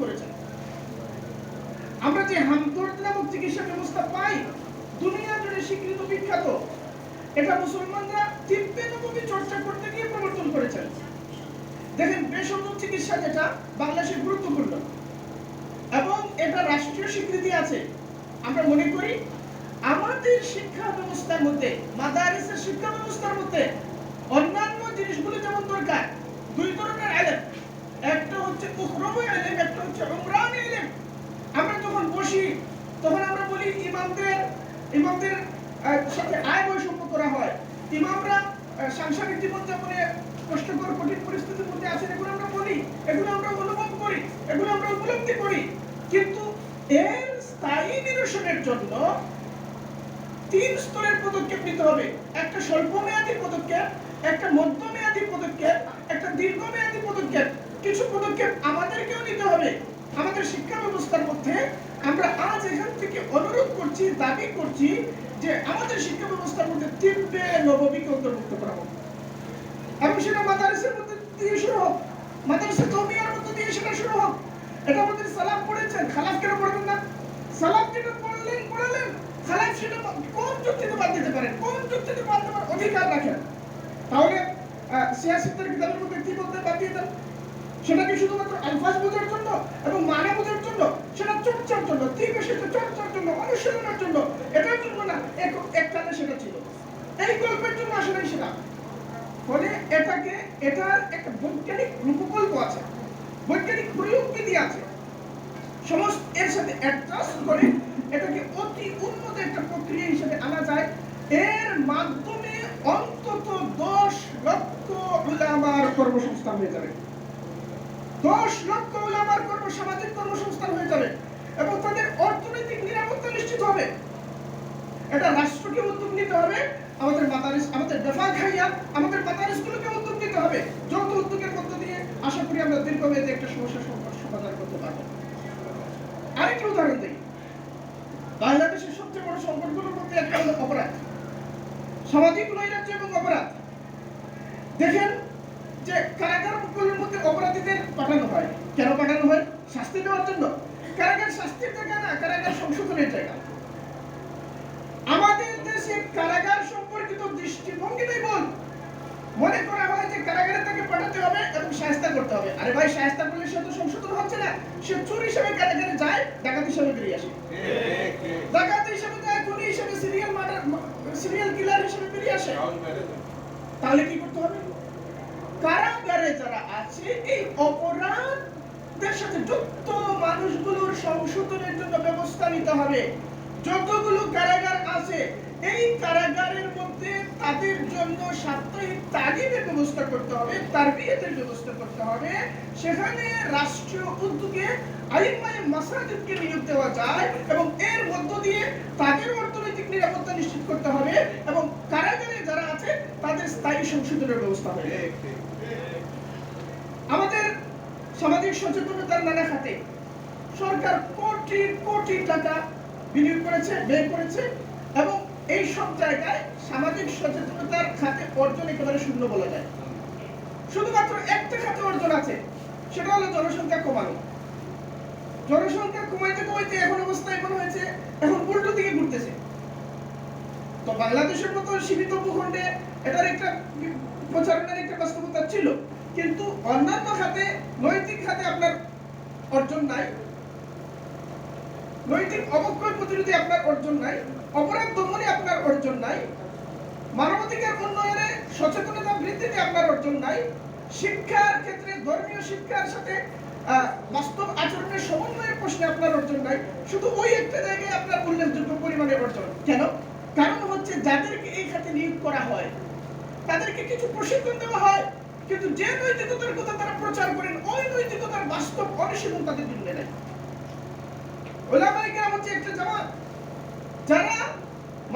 করেছেন। আমরা যে হামদর্দ নামক চিকিৎসা ব্যবস্থা পাই, দুনিয়া জুড়ে স্বীকৃত বিখ্যাত, এটা মুসলমানরা তিব্বে নবমী চর্চা করতে গিয়ে প্রবর্তন করেছেন। দেখেন, বেসরকারি চিকিৎসা যেটা, বাংলাদেশে গুরুত্বপূর্ণ। এবং এটা রাষ্ট্রীয় স্বীকৃতি আছে। আমরা মনে করি, আমাদের শিক্ষা ব্যবস্থার মধ্যে, মাদারিসের শিক্ষা ব্যবস্থার মধ্যে অন্যান্য জিনিসগুলো যেমন দরকার, দুই ধরনের এলেম একটা হচ্ছে উখরবি এলেম একটা হচ্ছে উমরানি এলেম আমরা যখন বসি, তখন আমরা বলি ইমামদের ইমামদের সাথে আয় বৈষম্য করা হয়। ইমামরা সাংসারিক জীবনযাপনে কষ্টকর, কঠিন পরিস্থিতির মধ্যে আছেন, এগুলো আমরা বলি, এগুলো আমরা অনুভব করি, এগুলো আমরা উপলব্ধি করি। কিন্তু এর স্থায়ী নিরসনের জন্য তিন স্তরের পদক্ষেপ নিতে হবে। একটা স্বল্পমেয়াদী পদক্ষেপ, একটা মধ্যমেয়াদী পদক্ষেপ, একটা দীর্ঘমেয়াদী পদক্ষেপ। কিছু পদক্ষেপ আমাদেরকেও নিতে হবে। আমাদের শিক্ষা ব্যবস্থার মধ্যে আমরা আজ এখান থেকে অনুরোধ করছি, দাবি করছি যে আমাদের শিক্ষা ব্যবস্থার মধ্যে তিনটে নবমীকে অন্তর্ভুক্ত করা হোক। এবং সেটা মাদারিসের মধ্যে দিয়ে শুরু হোক মাদারিসের কৌমিয়ার মধ্যে দিয়ে সেটা শুরু হোক। এটা আমাদের সালাম পড়েছেন খালাফ কেন পড়বেন না? সালাম যেটা পড়লেন, পড়ালেন খালাফ সেটা কোন যুক্তিতে বাদ দিতে পারেন? কোন যুক্তিতে বাদ দেওয়ার অধিকার রাখেন? তাহলে সিয়াসিদের কিতাবের মধ্যে কি বলতে বাদ দিয়ে দেন? সেটা কি শুধুমাত্র আলফাজ বোঝার জন্য এবং মানে বোঝার জন্য, সেটা চর্চার জন্য সেটা চর্চার জন্য, অনুশীলনের জন্য, এটার জন্য না, এক একটানে সেটা ছিল। এই গল্পের জন্য আসলে সেটা। ফলে এটাকে, এটার একটা বৈজ্ঞানিক রূপকল্প আছে, বৈজ্ঞানিক প্রযুক্তি আছে। সমস্ত এর সাথে অ্যাডজাস্ট করে এটাকে অতি উন্নত একটা প্রক্রিয়া হিসেবে আনা যায়। এর মাধ্যমে অন্তত দশ লক্ষ উলামার কর্মসংস্থান হয়ে যাবে। দশ লক্ষ উলামার কর্ম সামাজিক কর্মসংস্থান হয়ে যাবে এবং তাদের অর্থনৈতিক নিরাপত্তা নিশ্চিত হবে। এটা রাষ্ট্রকে উদ্যোগ নিতে হবে, আমাদের মাদারিস আমাদের বেফা খাইয়া আমাদের মাদারিসগুলোকে উদ্যোগ নিতে হবে। যৌথ উদ্যোগের মধ্য দিয়ে আশা করি আমরা দীর্ঘমেয়াদী একটা সমস্যার সম- সমাধান করতে পারব। আরেকটা উদাহরণ দিই। বাংলাদেশের সবচেয়ে বড় সংকটগুলোর মধ্যে একটা হলো অপরাধ। সামাজিক নৈরাজ্য এবং অপরাধ দেখেন যে কারাগারগুলোর মধ্যে অপরাধীদের পাঠানো হয় কেন পাঠানো হয় শাস্তি দেওয়ার জন্য কারাগার শাস্তির জায়গা না কারাগার সংশোধনের জায়গা। আমাদের দেশে কারাগার সম্পর্কিত দৃষ্টিভঙ্গিটাই বল। মনে করা হয় যে কারাগারে তাকে পাঠাতে হবে এবং সাহায্য করতে হবে। আরে ভাই সাহায্য করলে সে তো সংশোধন হচ্ছে না। সে চুরি হিসেবে কারাগারে যায় ডাকাত হিসেবে বেরিয়ে আসে। ডাকাত হিসেবে যায় খুনি হিসেবে সিরিয়াল মার্ডার সিরিয়াল কিলার হিসেবে বেরিয়ে আসে। তাহলে কি করতে হবে? কারাগারে যারা আছে এই অপরাধদের সাথে যুক্ত মানুষগুলোর সংশোধনের জন্য ব্যবস্থা নিতে হবে। যতগুলো কারাগার আছে, এই কারাগারের মধ্যে তাদের জন্য সাপ্তাহিক তালিমের ব্যবস্থা করতে হবে তার বিয়েদের ব্যবস্থা করতে হবে। সেখানে রাষ্ট্রীয় উদ্যোগে আইনমাই মাসাজিদকে নিয়োগ দেওয়া যায় এবং এর মধ্য দিয়ে তাদের অর্থনৈতিক নিরাপত্তা নিশ্চিত করতে হবে এবং কারাগারে যারা আছে, তাদের স্থায়ী সংশোধনের ব্যবস্থা হবে। সামাজিক সচেতনতার নানা খাতে সরকার কোটি কোটি টাকা বিনিয়োগ করেছে, ব্যয় করেছে এবং এই সব জায়গায় সামাজিক সচেতনতার খাতে অর্জন একেবারে শূন্য বলা যায়। শুধুমাত্র একটা খাতে অর্জন আছে, সেটা হলো জনসংখ্যা কমানো। জনসংখ্যা কমাইতে কমাইতে এখন অবস্থা এমন হয়েছে, এখন উল্টো দিকে ঘুরতেছে। তো বাংলাদেশের মতো সীমিত ভূখণ্ডে এটার একটা প্রচারণের একটা বাস্তবতা ছিল। কিন্তু অন্যান্য খাতে, নৈতিক খাতে আপনার অর্জন নাই। নৈতিক অবক্ষয় প্রতিরোধে আপনার অর্জন নাই। অপরাধ দমনে আপনার অর্জন নাই। মানবাধিকার উন্নয়নে সচেতনতা বৃদ্ধিতে আপনার অর্জন নাই। শিক্ষার ক্ষেত্রে ধর্মীয় শিক্ষার সাথে বাস্তব আচরণের সমন্বয়ের প্রশ্নে আপনার অর্জন নাই। শুধু ওই একটা জায়গায় আপনার উল্লেখযোগ্য পরিমাণে অর্জন। কেন? কারণ হচ্ছে যাদেরকে এই খাতে নিয়োগ করা হয়, তাদেরকে কিছু প্রশিক্ষণ দেওয়া হয়। কিন্তু যে নৈতিকতার কথা তারা প্রচার করেন, ওই নৈতিকতার বাস্তব অনুশীলন তাদের জন্য নেই। হচ্ছে একটা জামাত, যারা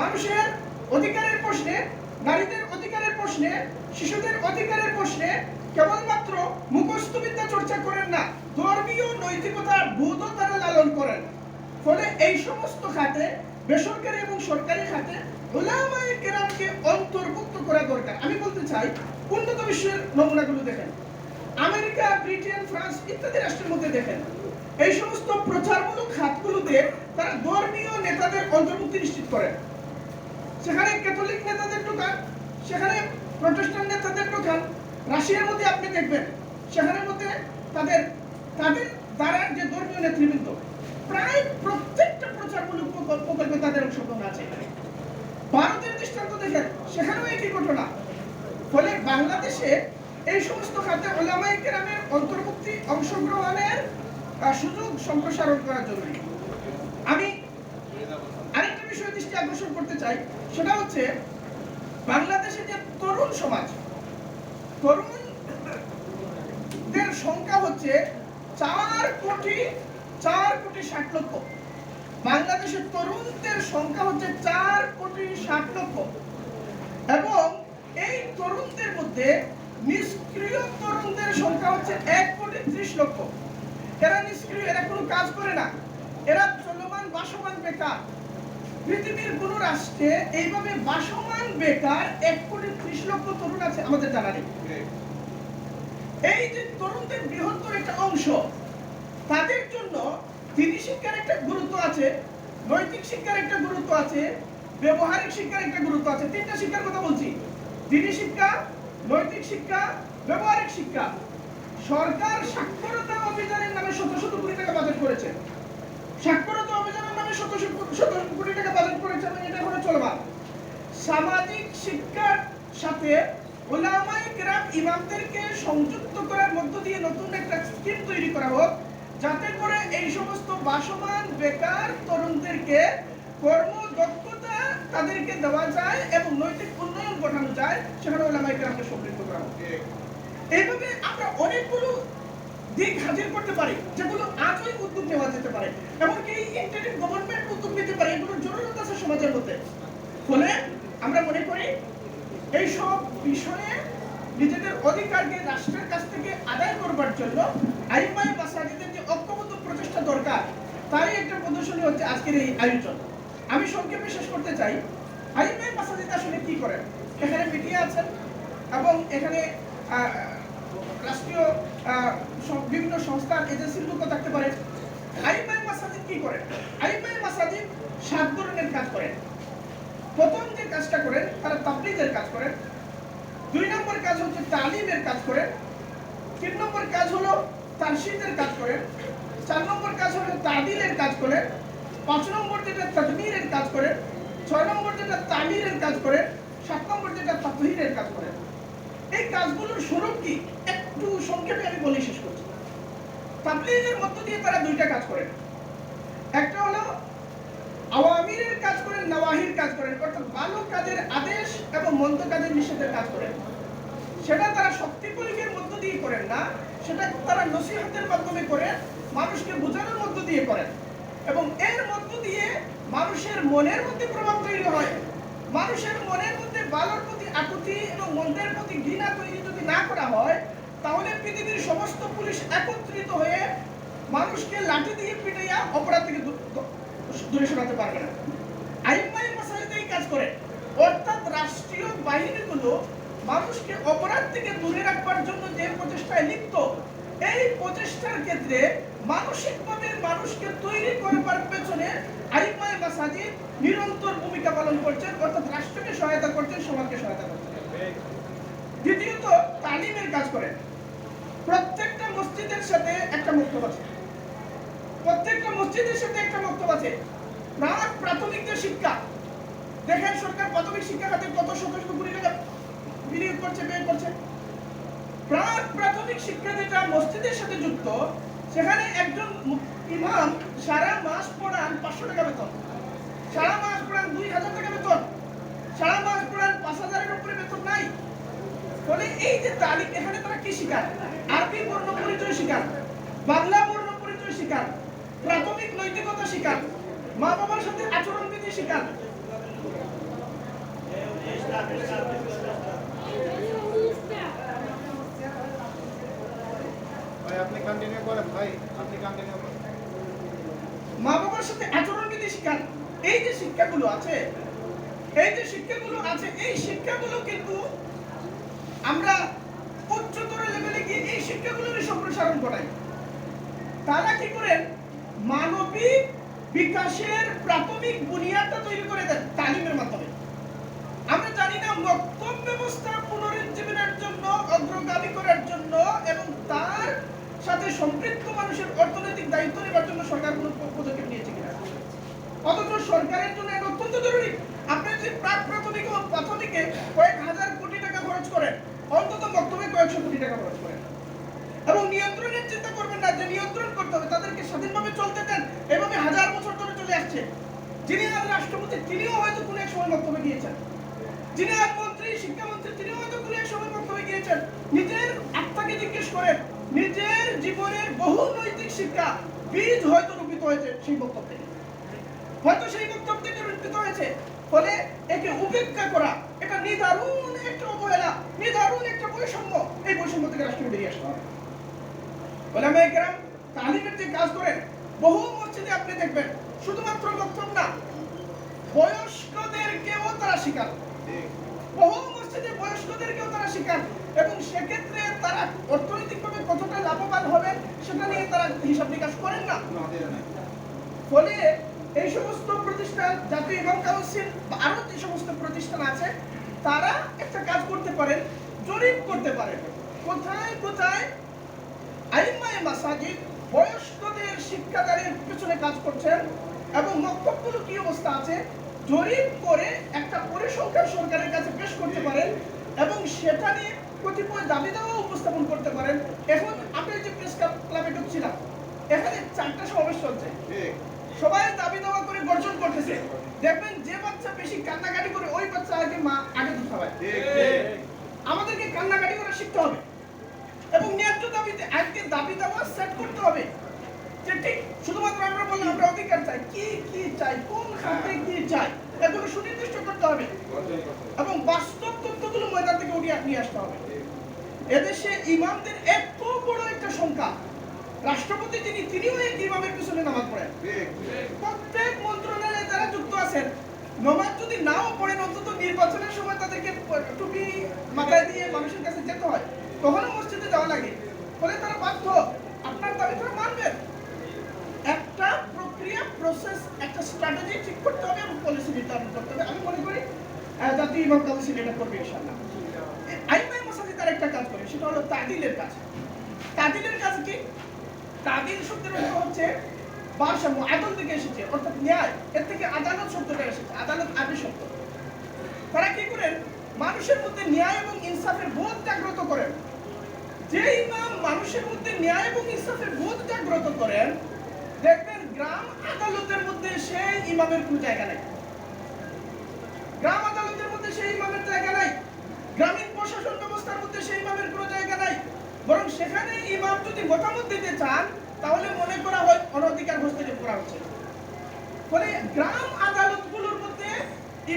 মানুষের অধিকারের প্রশ্নে, নারীদের অধিকারের প্রশ্নে, শিশুদের অধিকারের প্রশ্নে কেবলমাত্র মুখস্থ বিদ্যা চর্চা করেন না, ধর্মীয় নৈতিকতার বোধ তারা লালন করেন। ফলে এই সমস্ত খাতে, বেসরকারি এবং সরকারি খাতে ওলামায়ে কেরামকে অন্তর্ভুক্ত করা দরকার। আমি বলতে চাই উন্নত বিশ্বের নমুনাগুলো দেখেন। আমেরিকা, ব্রিটেন, ফ্রান্স ইত্যাদি রাষ্ট্রের মধ্যে দেখেন। এই সমস্ত প্রচারমূলক খাতগুলোতে তারা ধর্মীয় নেতাদের অন্তর্ভুক্তি নিশ্চিত করেন। সেখানে ক্যাথলিক নেতাদের ঢোকান, সেখানে প্রোটেস্টান্ট নেতাদের ঢোকান। রাশিয়ার মধ্যে আপনি দেখবেন, সেখানের মধ্যে তাদের তাদের দ্বারা যে ধর্মীয় নেতৃবৃন্দ, প্রায় প্রত্যেকটা প্রচারমূলক প্রকল্পে তাদের অংশগ্রহণ আছে। এখানে ভারতের দৃষ্টান্ত দেখেন, সেখানেও একই ঘটনা। ফলে বাংলাদেশে এই সমস্ত খাতে ওলামাই কেরামের অন্তর্ভুক্তি অংশগ্রহণের সুযোগ সম্প্রসারণ করা জরুরি আমি আরেকটা বিষয় দৃষ্টি আকর্ষণ করতে চাই, সেটা হচ্ছে বাংলাদেশে যে তরুণ সমাজ, তরুণদের সংখ্যা হচ্ছে চার কোটি চার কোটি ষাট লক্ষ। বাংলাদেশের তরুণদের সংখ্যা হচ্ছে চার কোটি ষাট লক্ষ। এবং এই তরুণদের মধ্যে নিষ্ক্রিয় তরুণদের সংখ্যা হচ্ছে এক কোটি ত্রিশ লক্ষ। এরা নিষ্ক্রিয়, এরা কোনো কাজ করে না। এরা চলমান, বাসমান বেকার। পৃথিবীর কোন রাষ্ট্রে এইভাবে বাসমান, বেকার এক কোটি ত্রিশ লক্ষ তরুণ আছে আমাদের জানা নেই। এই যে তরুণদের বৃহত্তর একটা অংশ, তাদের জন্য শিক্ষার একটা গুরুত্ব আছে, নৈতিক শিক্ষার একটা গুরুত্ব আছে, ব্যবহারিক শিক্ষার একটা গুরুত্ব আছে, তিনটা শিক্ষার কথা বলছি। শিক্ষা, নৈতিক শিক্ষা, ব্যবহারিক শিক্ষা। সরকার সাক্ষরতা অভিযানের নামে শত শত কোটি টাকা বাজেট করেছে। অভিযানের নামে শত শত কোটি টাকা বাজেট করেছে এবং এটা এখনও সামাজিক শিক্ষার সাথে ওলামাই কেরাম ইমামদেরকে সংযুক্ত করার মধ্য দিয়ে নতুন একটা স্কিম তৈরি করা হোক যাতে করে এই সমস্ত বাসমান বেকার তরুণদেরকে কর্মদক্ষতা তাদেরকে দেওয়া যায় এবং নৈতিক উন্নয়ন ঘটানো যায়, সেখানে ওলামাই কেরামকে সম্পৃক্ত করা এইভাবে আমরা অনেকগুলো দিক হাজির করতে পারি, যেগুলো আজই উদ্যোগ নেওয়া যেতে পারে। এমনকি ইন্টারনেট গভর্নমেন্ট উদ্যোগ নিতে পারে এগুলোর জরুরত আছে সমাজের মধ্যে। ফলে আমরা মনে করি এই সব বিষয়ে নিজেদের অধিকারকে রাষ্ট্রের কাছ থেকে আদায় করবার জন্য আইমাই মাসাজিদের যে ঐক্যবদ্ধ প্রচেষ্টা দরকার, তারই একটা প্রদর্শনী হচ্ছে আজকের এই আয়োজন। আমি সংক্ষেপে শেষ করতে চাই। আইমাই মাসাজিদ আসলে কি করেন? এখানে মিডিয়া আছেন এবং এখানে রাষ্ট্রীয় বিভিন্ন সংস্থার এজেন্সির লোক থাকতে পারে। আইমাই মাসাজিদ কি করেন? আইমাই মাসাজিদ সাত ধরনের কাজ করেন। প্রথম যে কাজটা করেন, তারা তাবলিগের কাজ করেন। দুই নম্বর কাজ হচ্ছে তালিমের কাজ করেন। তিন নম্বর কাজ হলো তারশিদের কাজ করেন চার নম্বর কাজ হলো তাদিলের কাজ করেন পাঁচ নম্বর যেটা তদমিরের কাজ করেন ছয় নম্বর যেটা তামিরের কাজ করেন সাত নম্বর যেটা তাতহিরের কাজ করেন এই কাজগুলোর স্বরূপ কি? একটু সংক্ষেপে আমি বলে শেষ করছি। তাবলিগের মধ্য দিয়ে তারা দুইটা কাজ করেন একটা হলো আওয়ামিরের কাজ করেন নওয়াহির কাজ করেন অর্থাৎ ভালো কাজের আদেশ এবং মন্দ কাজের নিষেধের কাজ করেন সেটা তারা শক্তি প্রয়োগের মধ্য দিয়ে করেন না সেটা তারা নসিহতের মাধ্যমে করেন মানুষকে বোঝানোর মধ্য দিয়ে করেন এবং এর মধ্য দিয়ে মানুষের মনের মধ্যে প্রভাব তৈরি হয়। মানুষের মনের মধ্যে ভালোর প্রতি আকুতি এবং মন্দের প্রতি ঘৃণা তৈরি যদি না করা হয়, তাহলে পৃথিবীর সমস্ত পুলিশ একত্রিত হয়ে মানুষকে লাঠি দিয়ে পিটাইয়া অপরাধ থেকে দূর- সরাতে পারবে না। আইনমাই মাসাজিদ এই কাজ করে। অর্থাৎ রাষ্ট্রীয় বাহিনীগুলো মানুষকে অপরাধ থেকে দূরে রাখবার জন্য যে প্রচেষ্টায় লিপ্ত, এই প্রচেষ্টার ক্ষেত্রে মানসিকভাবে মানুষকে তৈরি করবার পেছনে মাসাজিদ নিরন্তর ভূমিকা পালন করছেন, অর্থাৎ রাষ্ট্রকে সহায়তা করছেন, সমাজকে সহায়তা করছেন। দ্বিতীয়ত, তালিমের কাজ করেন। প্রত্যেকটা মসজিদের সাথে একটা মক্তব আছে। প্রত্যেকটা মসজিদের সাথে একটা মক্তব আছে। প্রাথমিক যে শিক্ষা, দেখেন সরকার প্রাথমিক শিক্ষা খাতে কত শত কোটি টাকা বিনিয়োগ করছে ব্যয় করছে। প্রাক প্রাথমিক শিক্ষা যেটা মসজিদের সাথে যুক্ত, সেখানে একজন ইমাম সারা মাস পড়ান পাঁচশো টাকা বেতন। সারা মাস পড়ান দুই হাজার টাকা বেতন। সারা মাস পড়ান পাঁচ হাজারের উপরে বেতন নাই। ফলে এই যে তালিম, এখানে তারা কি শিখান আরবি বর্ণ পরিচয় শিখান বাংলা বর্ণ পরিচয় শিখান প্রাথমিক নৈতিকতা শিখান মা বাবার সাথে আচরণ বিধি মা বাবার সাথে শিখান এই যে শিক্ষাগুলো আছে, এই যে শিক্ষাগুলো আছে, এই শিক্ষাগুলো কিন্তু আমরা উচ্চতর লেভেলে গিয়ে এই শিক্ষাগুলোর সম্প্রসারণ করাই তারা কি করেন? মানবিক বিকাশের প্রাথমিক বুনিয়াদটা তৈরি করে দেন তালিমের মাধ্যমে। আমরা জানি না জন্য অগ্রগামী করার জন্য এবং তার সাথে সম্পৃক্ত মানুষের অর্থনৈতিক দায়িত্ব নেবার জন্য সরকার কোনো পদক্ষেপ নিয়েছে কিনা? অথচ সরকারের জন্য এটা অত্যন্ত জরুরি। আপনি যদি প্রাক প্রাথমিক ও প্রাথমিকে কয়েক হাজার কোটি টাকা খরচ করেন, অন্তত বক্তব্যে কয়েকশো কোটি টাকা খরচ করেন। এবং নিয়ন্ত্রণের চিন্তা করবেন না, যে নিয়ন্ত্রণ করতে হবে, তাদেরকে স্বাধীনভাবে চলতে দেন, এভাবে হাজার বছর ধরে চলে আসছে। যিনি আজ রাষ্ট্রপতি, তিনিও হয়তো কোনো এক সময় বক্তব্য দিয়েছেন। যিনি আজ মন্ত্রী, শিক্ষামন্ত্রী, তিনিও হয়তো বক্তব্য নিজের আত্মাকে জিজ্ঞেস করেন, নিজের জীবনের বহু নৈতিক শিক্ষা বীজ হয়তো রূপিত হয়েছে সেই বক্তব্য হয়তো সেই বক্তব্য থেকে রূপিত হয়েছে। ফলে একে উপেক্ষা করা, এটা নিদারুণ একটা অবহেলা, নিদারুণ একটা বৈষম্য এই বৈষম্য থেকে রাষ্ট্রকে বেরিয়ে আসতে হবে। ওলামায়ে কেরাম তালিমের যে কাজ করেন, বহু মসজিদে আপনি দেখবেন, শুধুমাত্র বক্তব্য না, বয়স্কদেরকেও তারা শিখান। ঠিক বহু মসজিদে বয়স্কদেরকেও তারা শিখান এবং সেক্ষেত্রে তারা অর্থনৈতিকভাবে কতটা লাভবান হবেন সেটা নিয়ে তারা হিসাব নিকাশ করেন না। ফলে এই সমস্ত প্রতিষ্ঠান জাতীয় ইমাম কাউন্সিল বা আরও যে সমস্ত প্রতিষ্ঠান আছে তারা একটা কাজ করতে পারেন জরিপ করতে পারেন। কোথায় কোথায়? আইমায় মাসাজিদ বয়স্কদের শিক্ষাদানের পেছনে কাজ করছেন এবং মক্তবগুলো কি অবস্থা আছে জরিপ করে একটা পরিসংখ্যান সরকারের কাছে পেশ করতে পারেন এবং সেটা নিয়ে কতিপয় দাবি দাওয়া উপস্থাপন করতে পারেন। এখন আমরা যে প্রেস ক্লাবে ঢুকছিলাম, এখানে চারটা সমাবেশ চলছে। সবাই দাবি দাওয়া করে গর্জন করতেছে। দেখবেন যে বাচ্চা বেশি কান্নাকাটি করে, ওই বাচ্চা আগে মা আগে দুধ খাওয়ায়। আমাদেরকে কান্নাকাটি করে শিখতে হবে এবং ন্যায্য দাবিতে আজকে দাবি দাওয়া সেট করতে হবে যে ঠিক শুধুমাত্র আমরা বললাম আমরা অধিকার চাই কি কি চাই? কোন খাতে কি চাই? এগুলো সুনির্দিষ্ট করতে হবে। এবং বাস্তব তথ্যগুলো ময়দান থেকে উঠিয়ে নিয়ে আসতে হবে। এদেশে ইমামদের এত বড় একটা সংখ্যা। রাষ্ট্রপতি যিনি, তিনিও এই ইমামের পিছনে নামাজ পড়েন। প্রত্যেক মন্ত্রণালয়ে যারা যুক্ত আছেন, নমাজ যদি নাও পড়েন, অন্তত নির্বাচনের সময় তাদেরকে টুপি মাথায় দিয়ে মানুষের কাছে যেতে হয়। তখনও মসজিদে যাওয়া লাগে। ফলে তারা বাধ্য। আপনার দাবি তারা মানবেন। একটা প্রক্রিয়া প্রসেস একটা স্ট্র্যাটেজি ঠিক করতে হবে এবং পলিসি নির্ধারণ করতে হবে। আমি মনে করি জাতীয় ইমাম কাউন্সিল এটা করবে ইনশাআল্লাহ। আইমাই তার একটা কাজ করে, সেটা হলো তাদিলের কাজ। তাদিলের কাজ কি? তাদিল শব্দের অর্থ হচ্ছে ভারসাম্য, আদল থেকে এসেছে, অর্থাৎ ন্যায়। এর থেকে আদালত শব্দটা এসেছে, আদালত আদি শব্দ তারা কি করেন? মানুষের মধ্যে ন্যায় এবং ইনসাফের বোধ জাগ্রত করেন। যে ইমাম মানুষের মধ্যে ন্যায় এবং ইনসাফের বোধ জাগ্রত করেন, দেখবেন গ্রাম আদালতের মধ্যে সেই ইমামের কোনো জায়গা নেই। গ্রাম আদালতের মধ্যে সেই ইমামের জায়গা নাই। গ্রামীণ প্রশাসন ব্যবস্থার মধ্যে সেই ইমামের কোনো জায়গা নাই। বরং সেখানে ইমাম যদি মতামত দিতে চান তাহলে মনে করা হয় অনধিকার হস্তক্ষেপ করা হচ্ছে। ফলে গ্রাম আদালতগুলোর মধ্যে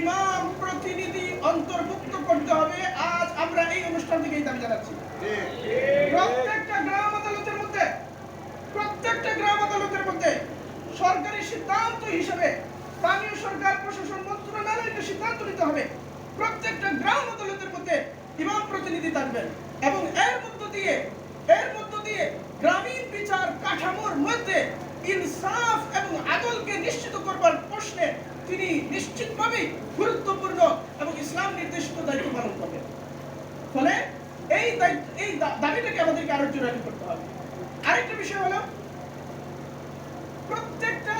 ইমাম প্রতিনিধি অন্তর্ভুক্ত করতে হবে। আজ আমরা এই অনুষ্ঠান থেকে দাবি জানাচ্ছি। প্রত্যেকটা গ্রাম আদালতের মধ্যে প্রত্যেকটা গ্রাম আদালতের মধ্যে সরকারি সিদ্ধান্ত হিসেবে স্থানীয় সরকার, প্রশাসন মন্ত্রণালয়কে সিদ্ধান্ত নিতে হবে। প্রত্যেকটা গ্রাম আদালতের মধ্যে ইমাম প্রতিনিধি থাকবেন এবং এর মধ্য দিয়ে, এর মধ্য দিয়ে গ্রামীণ বিচার কাঠামোর মধ্যে ইনসাফ এবং আদলকে নিশ্চিত করবার প্রশ্নে তিনি নিশ্চিতভাবেই গুরুত্বপূর্ণ এবং ইসলাম নির্দেশিত দায়িত্ব পালন করবেন। ফলে এই দায়িত্ব, এই দাবিটাকে আমাদেরকে আরও জোরালো করতে হবে। আরেকটা বিষয় হলো প্রত্যেকটা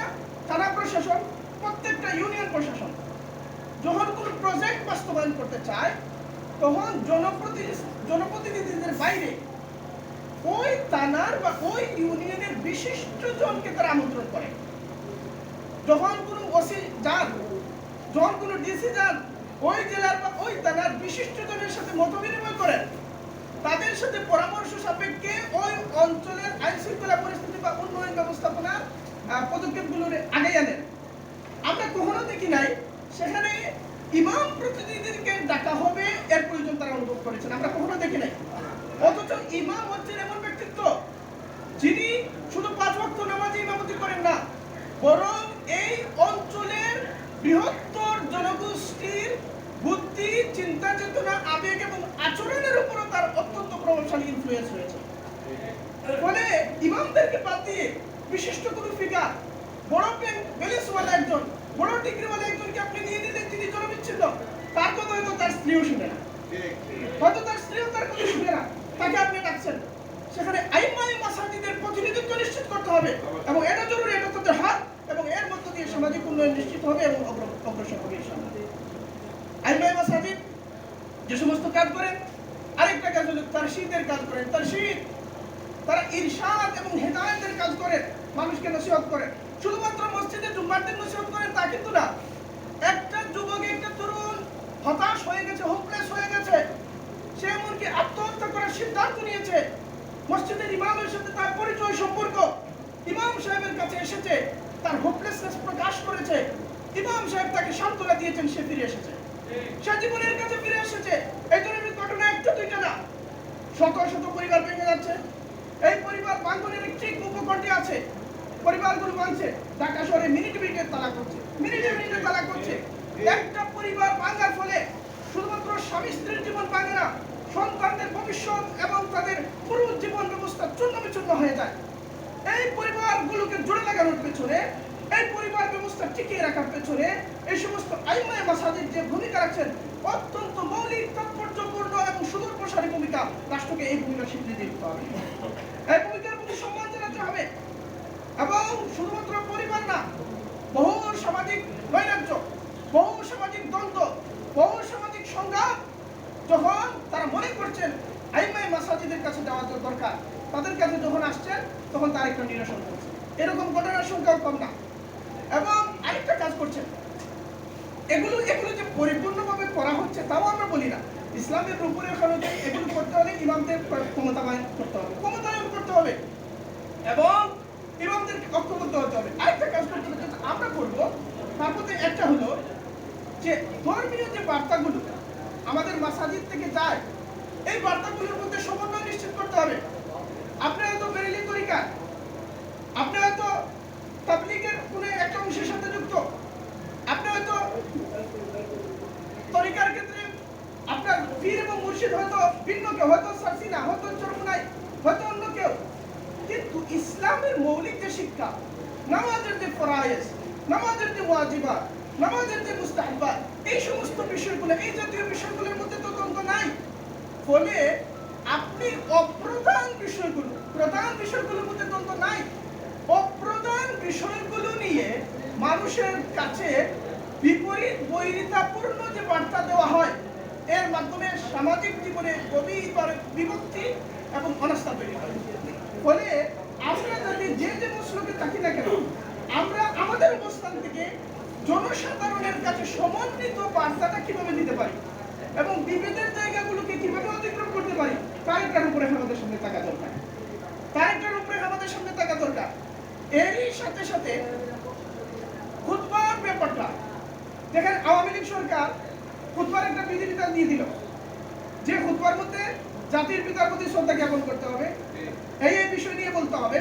থানা প্রশাসন, প্রত্যেকটা ইউনিয়ন প্রশাসন যখন কোনো প্রজেক্ট বাস্তবায়ন করতে চায়, তখন জনপ্রতিনিধি, জনপ্রতিনিধিদের বাইরে ওই থানার বা ওই ইউনিয়নের বিশিষ্ট জনকে তারা আমন্ত্রণ করে। যখন কোনো ওসি যান, যখন কোনো ডিসি যান, ওই জেলার বা ওই থানার বিশিষ্ট জনের সাথে মত বিনিময় করেন, তাদের সাথে পরামর্শ সাপেক্ষে ওই অঞ্চলের আইন শৃঙ্খলা পরিস্থিতি বা উন্নয়ন ব্যবস্থাপনা আহ, পদক্ষেপগুলো আগে আনেন আমরা কখনো দেখি নাই সেখানে ইমাম প্রতিনিধিদেরকে ডাকা হবে এর প্রয়োজন তারা অনুভব করেছেন। আমরা কখনো দেখি নাই। অথচ ইমাম হচ্ছেন এমন ব্যক্তিত্ব যিনি শুধু পাঁচ ওয়াক্ত নামাজে ইমামতি করেন না বরং এই অঞ্চলের বৃহত্তর জনগোষ্ঠীর বুদ্ধি চিন্তা চেতনা আবেগ এবং আচরণের উপরও তার অত্যন্ত প্রভাবশালী ইনফ্লুয়েন্স হয়েছে ফলে ইমামদেরকে বাদ দিয়ে বিশিষ্ট কোনো ফিগার বড় বেলিসওয়ালা একজন, বড় ডিগ্রিওয়ালা একজনকে আপনি নিয়ে নিলেন যিনি জনবিচ্ছিন্ন, তার কথা হয়তো তার স্ত্রীও শুনে না। হয়তো তার স্ত্রীও তার কথা শুনে না। তাকে আপনি ডাকছেন। সেখানে আইমাই মাসাজিদের প্রতিনিধিত্ব নিশ্চিত করতে হবে এবং এটা জরুরি, এটা তাদের হাত এবং এর মধ্য দিয়ে সামাজিক উন্নয়ন নিশ্চিত হবে এবং অগ্রসর হবে আইমাই মাসাজিদ যে সমস্ত কাজ করেন, আরেকটা কাজ হলো তারশিদের কাজ করেন। তারশিদ তারা ইরশাদ এবং হেদায়েতের কাজ করেন মানুষকে নসিহত করেন শুধুমাত্র মসজিদে জুম্মার দিন নসিহত করেন তা কিন্তু না। একটা যুবক, একটা তরুণ হতাশ হয়ে গেছে হোপলেস হয়ে গেছে। সে এমনকি আত্মহত্যা করার সিদ্ধান্ত নিয়েছে। মসজিদের ইমামের সাথে তার পরিচয় সম্পর্ক। ইমাম সাহেবের কাছে এসেছে, তার হোপলেসনেস প্রকাশ করেছে। ইমাম সাহেব তাকে সান্ত্বনা দিয়েছেন, সে ফিরে এসেছে। সে জীবনের কাছে ফিরে এসেছে। এই ধরনের ঘটনা একটা দুইটা না। শত শত পরিবার ভেঙে যাচ্ছে। এই পরিবার ভাঙনের ঠিক উপকণ্ঠে আছে। পরিবারগুলো ভাঙছে। ঢাকা শহরে মিনিট মিনিটে তালাক হচ্ছে মিনিটে মিনিটে তালাক হচ্ছে একটা পরিবার ভাঙার ফলে শুধুমাত্র স্বামী স্ত্রীর জীবন ভাঙে না, সন্তানদের ভবিষ্যৎ এবং তাদের পুরো জীবন ব্যবস্থা চূর্ণ বিচূর্ণ হয়ে যায়। এই পরিবারগুলোকে জোড়ে লাগানোর পেছনে, এই পরিবার ব্যবস্থা টিকিয়ে রাখার পেছনে এই সমস্ত আইমায় মাসাজিদ যে ভূমিকা রাখছেন, অত্যন্ত মৌলিক তাৎপর্যপূর্ণ সুদূর প্রসারী ভূমিকা রাষ্ট্রকে এই ভূমিকা স্বীকৃতি দিতে হবে। এই ভূমিকার প্রতি সম্মান জানাতে হবে। এবং শুধুমাত্র পরিবার না, বহু সামাজিক নৈরাজ্য, বহু সামাজিক দ্বন্দ্ব, বহু সামাজিক সংঘাত যখন তারা মনে করছেন আইমাই মাসাজিদের কাছে যাওয়া দরকার, তাদের কাছে যখন আসছেন, তখন তার একটা নিরসন করছে এরকম ঘটনার সংখ্যাও কম না। এবং আরেকটা কাজ করছেন। এগুলো এগুলো যে পরিপূর্ণভাবে করা হচ্ছে, তাও আমরা বলি না। ইসলামের রূপরেখা অনুযায়ী এগুলো করতে হলে ইমামদের ক্ষমতাবায়ন করতে হবে। ক্ষমতায়ন করতে হবে। এবং ইমামদের ঐক্যবদ্ধ হতে হবে। আরেকটা কাজ করতে হবে আমরা করব, তার মধ্যে একটা হলো যে ধর্মীয় যে বার্তাগুলো আমাদের মাসাজিদ থেকে যায়, এই বার্তাগুলোর মধ্যে সমন্বয় নিশ্চিত করতে হবে। আপনি হয়তো বেরেলি তরিকা আপনি হয়তো তাবলিগের কোনো একটা অংশের সাথে যুক্ত আপনি হয়তো তরিকার ক্ষেত্রে আপনার মুর্শিদ হয়তো ভিন্ন কেউ, হয়তো সারসিনা হয়তো চরমনাই হয়তো অন্য কেউ। কিন্তু ইসলামের মৌলিক যে শিক্ষা, নামাজের যে ফরায়েজ, নামাজের যে ওয়াজিবা নামাজের যে মুস্তাহিবাত, এই সমস্ত বিষয়গুলো, এই জাতীয় বিষয়গুলোর মধ্যে তো দ্বন্দ্ব নাই। ফলে আপনি অপ্রধান বিষয়গুলো, প্রধান বিষয়গুলোর মধ্যে দ্বন্দ্ব নাই। অপ্রধান বিষয়গুলো নিয়ে মানুষের কাছে বিপরীত বৈরিতাপূর্ণ যে বার্তা দেওয়া হয় এর মাধ্যমে সামাজিক জীবনে গভীর বিভক্তি এবং অনাস্থা তৈরি হয়। ফলে আমরা যদি যে যে মশলকে থাকি না কেন, আমরা আমাদের অবস্থান থেকে জনসাধারণের কাছে সমন্বিত বার্তাটা কীভাবে দিতে পারি এবং বিভেদের জায়গাগুলোকে কীভাবে অতিক্রম করতে পারি তার একটা রূপরেখা আমাদের সামনে থাকা দরকার। তার একটা রূপরেখা আমাদের সামনে থাকা দরকার। এরই সাথে সাথে খুতবার ব্যাপারটা, দেখেন আওয়ামী লীগ সরকার খুতবার একটা বিধিবিধান দিয়ে দিল। যে খুতবার মধ্যে জাতির পিতার প্রতি শ্রদ্ধা জ্ঞাপন করতে হবে, এই এই বিষয় নিয়ে বলতে হবে,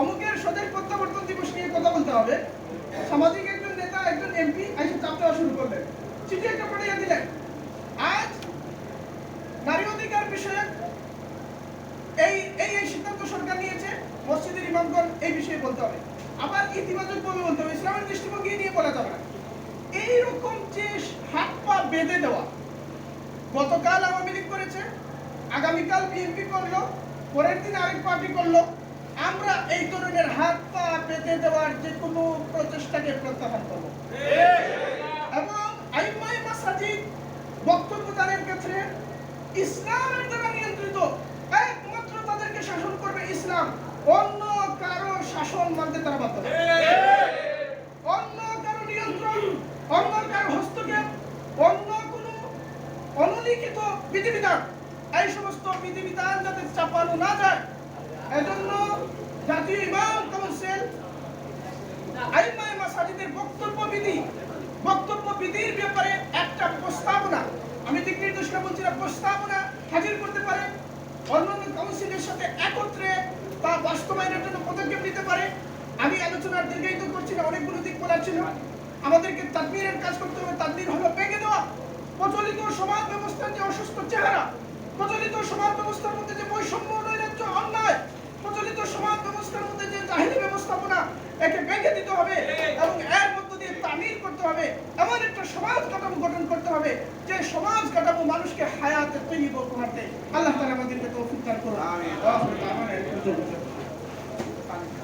অমুকের স্বদেশ প্রত্যাবর্তন দিবস নিয়ে কথা বলতে হবে। সামাজিক একজন নেতা, একজন এমপি এসে চাপ দেওয়া শুরু করলেন। চিঠি একটা পাঠিয়ে দিলেন। আজ নারী অধিকার বিষয়ে এই এই এই সিদ্ধান্ত সরকার নিয়েছে, মসজিদের ইমামগণ এই বিষয়ে বলতে হবে। আবার ইতিবাচক বলতে হবে, ইসলামের দৃষ্টিভঙ্গি নিয়ে বলা যাবে না। এইরকম যে হাত পা বেঁধে দেওয়া। গতকাল আওয়ামী লীগ করেছে, আগামীকাল বিএনপি করল, পরের দিন আরেক পার্টি করল। আমরা এই ধরনের হাত পা বেঁধে দেওয়ার যে কোনো প্রচেষ্টাকে প্রত্যাখ্যান করব। এবং আইমাই মাসাজিদ বক্তব্য দানের ক্ষেত্রে ইসলামের দ্বারা নিয়ন্ত্রিত, একমাত্র তাদেরকে শাসন করবে ইসলাম। অন্য কারও শাসন মানতে তারা বাধ্য নয়। অন্য কারও নিয়ন্ত্রণ অন্য কারও হস্তক্ষেপ, অন্য কোনো অনুলিখিত বিধিবিধান। এই সমস্ত বিধিবিধান যাতে চাপানো না যায়, এজন্য জাতীয় ইমাম কাউন্সিল আইমাই মাসাজিদের বক্তব্য বিধি, বক্তব্য বিধির ব্যাপারে একটা প্রস্তাবনা, আমি দিক নির্দেশনা বলছি প্রস্তাবনা হাজির করতে পারে। অন্যান্য কাউন্সিলের সাথে একত্রে তা বাস্তবায়নের জন্য পদক্ষেপ নিতে পারে। আমি আলোচনার দীর্ঘায়িত করছি না, অনেকগুলো দিক বলার ছিল। আমাদেরকে তাদবিরের কাজ করতে হবে। তাদবির হলো ভেঙে দেওয়া। প্রচলিত সমাজ ব্যবস্থার যে অসুস্থ চেহারা প্রচলিত সমাজ ব্যবস্থার মধ্যে যে বৈষম্য নৈরাজ্য অন্যায় প্রচলিত সমাজ ব্যবস্থার মধ্যে যে জাহিলি ব্যবস্থাপনা একে ভেঙে দিতে হবে এবং এর মধ্য দিয়ে তামির করতে হবে। এমন একটা সমাজ কাঠামো গঠন করতে হবে যে সমাজ কাঠামো মানুষকে হায়াতে তৈরি উপহার দেয় আল্লাহ তালা আমাদেরকে তৌফিক দান করুন। আমিন।